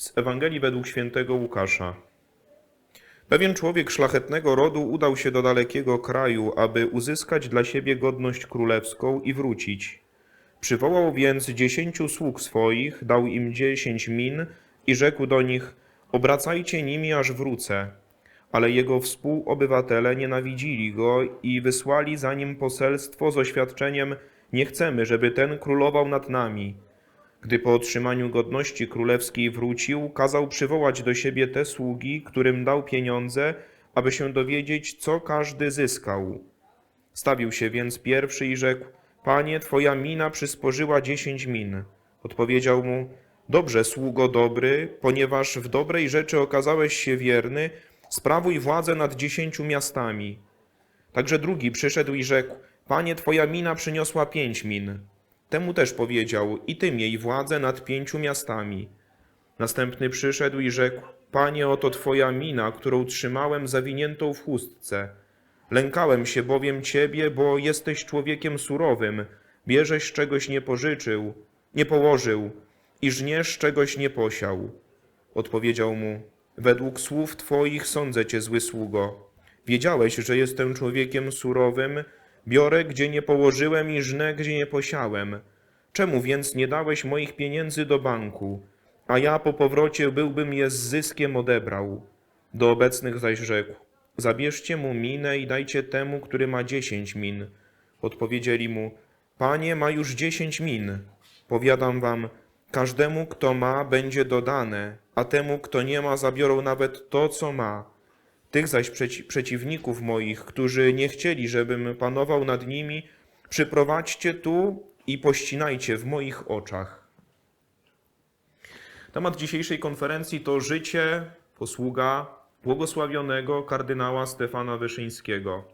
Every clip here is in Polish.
Z Ewangelii według świętego Łukasza. Pewien człowiek szlachetnego rodu udał się do dalekiego kraju, aby uzyskać dla siebie godność królewską i wrócić. Przywołał więc dziesięciu sług swoich, dał im dziesięć min i rzekł do nich: Obracajcie nimi, aż wrócę. Ale jego współobywatele nienawidzili go i wysłali za nim poselstwo z oświadczeniem: Nie chcemy, żeby ten królował nad nami. Gdy po otrzymaniu godności królewskiej wrócił, kazał przywołać do siebie te sługi, którym dał pieniądze, aby się dowiedzieć, co każdy zyskał. Stawił się więc pierwszy i rzekł: Panie, twoja mina przysporzyła dziesięć min. Odpowiedział mu: Dobrze, sługo dobry, ponieważ w dobrej rzeczy okazałeś się wierny, sprawuj władzę nad dziesięciu miastami. Także drugi przyszedł i rzekł: Panie, twoja mina przyniosła pięć min. Temu też powiedział: I ty miej władzę nad pięciu miastami. Następny przyszedł i rzekł: Panie, oto twoja mina, którą trzymałem zawiniętą w chustce. Lękałem się bowiem ciebie, bo jesteś człowiekiem surowym, bierzesz czegoś nie pożyczył, nie położył i żniesz czegoś nie posiał. Odpowiedział mu: Według słów twoich sądzę cię, zły sługo. Wiedziałeś, że jestem człowiekiem surowym, biorę gdzie nie położyłem i żnę gdzie nie posiałem. Czemu więc nie dałeś moich pieniędzy do banku, a ja po powrocie byłbym je z zyskiem odebrał? Do obecnych zaś rzekł: Zabierzcie mu minę i dajcie temu, który ma dziesięć min. Odpowiedzieli mu: Panie, ma już dziesięć min. Powiadam wam, każdemu, kto ma, będzie dodane, a temu, kto nie ma, zabiorą nawet to, co ma. Tych zaś przeci przeciwników moich, którzy nie chcieli, żebym panował nad nimi, przyprowadźcie tu i pościnajcie w moich oczach. Temat dzisiejszej konferencji to życie, posługa błogosławionego kardynała Stefana Wyszyńskiego.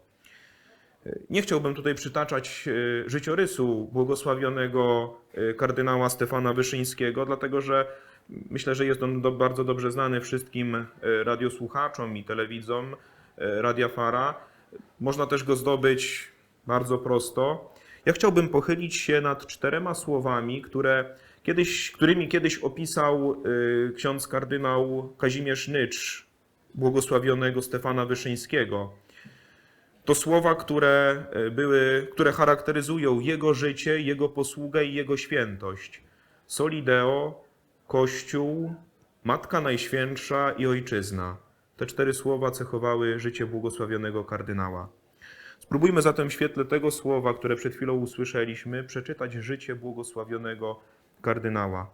Nie chciałbym tutaj przytaczać e, życiorysu błogosławionego e, kardynała Stefana Wyszyńskiego, dlatego że myślę, że jest on do, bardzo dobrze znany wszystkim e, radiosłuchaczom i telewidzom e, Radia Fara. Można też go zdobyć bardzo prosto. Ja chciałbym pochylić się nad czterema słowami, które kiedyś, którymi kiedyś opisał e, ksiądz kardynał Kazimierz Nycz, błogosławionego Stefana Wyszyńskiego. To słowa, które były, które charakteryzują jego życie, jego posługę i jego świętość. Solideo, Kościół, Matka Najświętsza i Ojczyzna. Te cztery słowa cechowały życie błogosławionego kardynała. Spróbujmy zatem w świetle tego słowa, które przed chwilą usłyszeliśmy, przeczytać życie błogosławionego kardynała.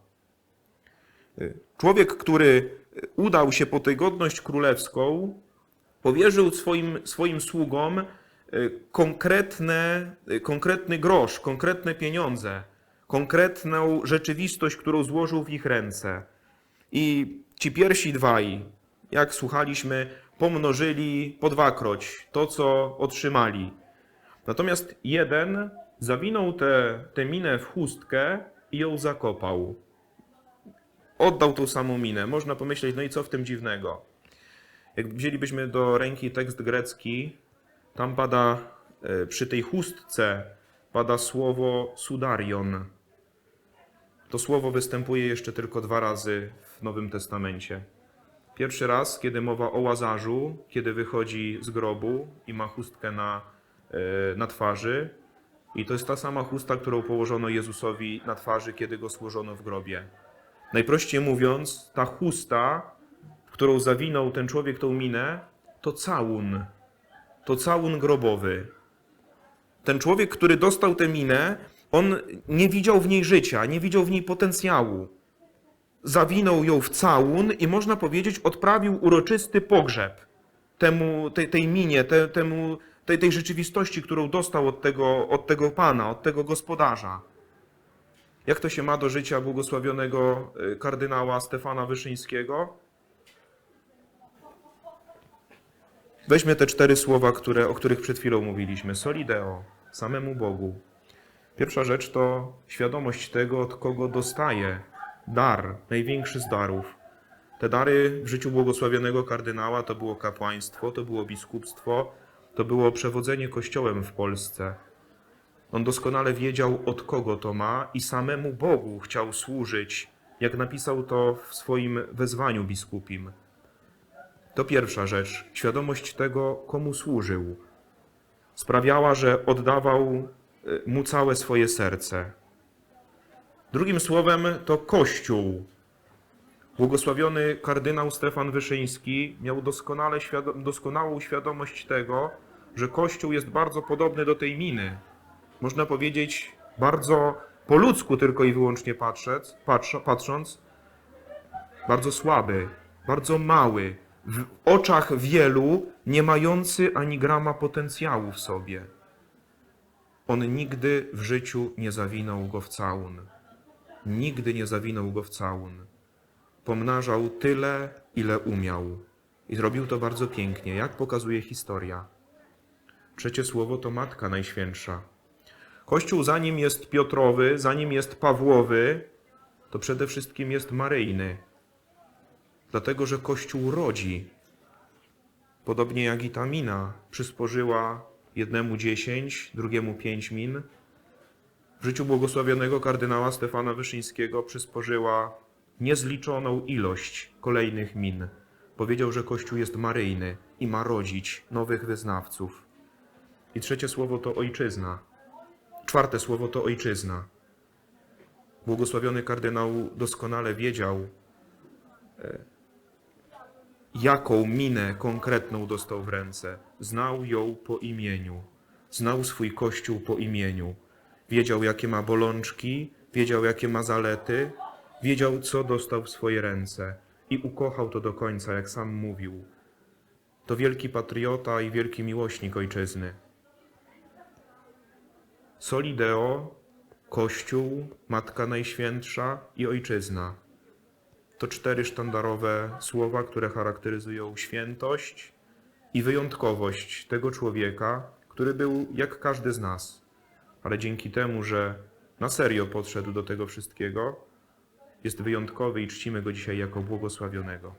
Człowiek, który udał się po tę godność królewską, powierzył swoim, swoim sługom e, konkretne, e, konkretny grosz, konkretne pieniądze, konkretną rzeczywistość, którą złożył w ich ręce. I ci pierwsi dwaj, jak słuchaliśmy, pomnożyli po dwakroć to, co otrzymali. Natomiast jeden zawinął tę minę w chustkę i ją zakopał. Oddał tą samą minę. Można pomyśleć, no i co w tym dziwnego? Jak wzięlibyśmy do ręki tekst grecki, tam pada e, przy tej chustce pada słowo sudarion. To słowo występuje jeszcze tylko dwa razy w Nowym Testamencie. Pierwszy raz, kiedy mowa o łazarzu, kiedy wychodzi z grobu i ma chustkę na, e, na twarzy. I to jest ta sama chusta, którą położono Jezusowi na twarzy, kiedy go złożono w grobie. Najprościej mówiąc, ta chusta którą zawinął ten człowiek tą minę, to całun. To całun grobowy. Ten człowiek, który dostał tę minę, on nie widział w niej życia, nie widział w niej potencjału. Zawinął ją w całun i można powiedzieć, odprawił uroczysty pogrzeb temu, tej, tej minie, te, temu, tej, tej rzeczywistości, którą dostał od tego, od tego pana, od tego gospodarza. Jak to się ma do życia błogosławionego y, kardynała Stefana Wyszyńskiego? Weźmy te cztery słowa, które, o których przed chwilą mówiliśmy. Solideo, samemu Bogu. Pierwsza rzecz to świadomość tego, od kogo dostaje dar, największy z darów. Te dary w życiu błogosławionego kardynała to było kapłaństwo, to było biskupstwo, to było przewodzenie kościołem w Polsce. On doskonale wiedział, od kogo to ma i samemu Bogu chciał służyć jak napisał to w swoim wezwaniu biskupim. To pierwsza rzecz, świadomość tego, komu służył. Sprawiała, że oddawał y, mu całe swoje serce. Drugim słowem to Kościół. Błogosławiony kardynał Stefan Wyszyński miał doskonale doskonałą świadomość tego, że Kościół jest bardzo podobny do tej miny. Można powiedzieć, bardzo po ludzku tylko i wyłącznie patrzeć, patrz, patrząc, bardzo słaby, bardzo mały, w oczach wielu nie mający ani grama potencjału w sobie. On nigdy w życiu nie zawinął go w całun. Nigdy nie zawinął go w całun. Pomnażał tyle, ile umiał. I zrobił to bardzo pięknie, jak pokazuje historia. Trzecie słowo to Matka Najświętsza. Kościół zanim jest Piotrowy, zanim jest Pawłowy, to przede wszystkim jest Maryjny. Dlatego, że Kościół rodzi. Podobnie jak i ta mina przysporzyła jednemu dziesięć, drugiemu pięć min. W życiu błogosławionego kardynała Stefana Wyszyńskiego przysporzyła niezliczoną ilość kolejnych min. Powiedział, że Kościół jest maryjny i ma rodzić nowych wyznawców. I trzecie słowo to ojczyzna. Czwarte słowo to ojczyzna. Błogosławiony kardynał doskonale wiedział, e, jaką minę konkretną dostał w ręce. Znał ją po imieniu. Znał swój kościół po imieniu. Wiedział, jakie ma bolączki, wiedział, jakie ma zalety, wiedział, co dostał w swoje ręce i ukochał to do końca, jak sam mówił. To wielki patriota i wielki miłośnik ojczyzny. Solideo, Kościół, Matka Najświętsza i Ojczyzna. To cztery sztandarowe słowa, które charakteryzują świętość i wyjątkowość tego człowieka, który był jak każdy z nas, ale dzięki temu, że na serio podszedł do tego wszystkiego, jest wyjątkowy i czcimy go dzisiaj jako błogosławionego.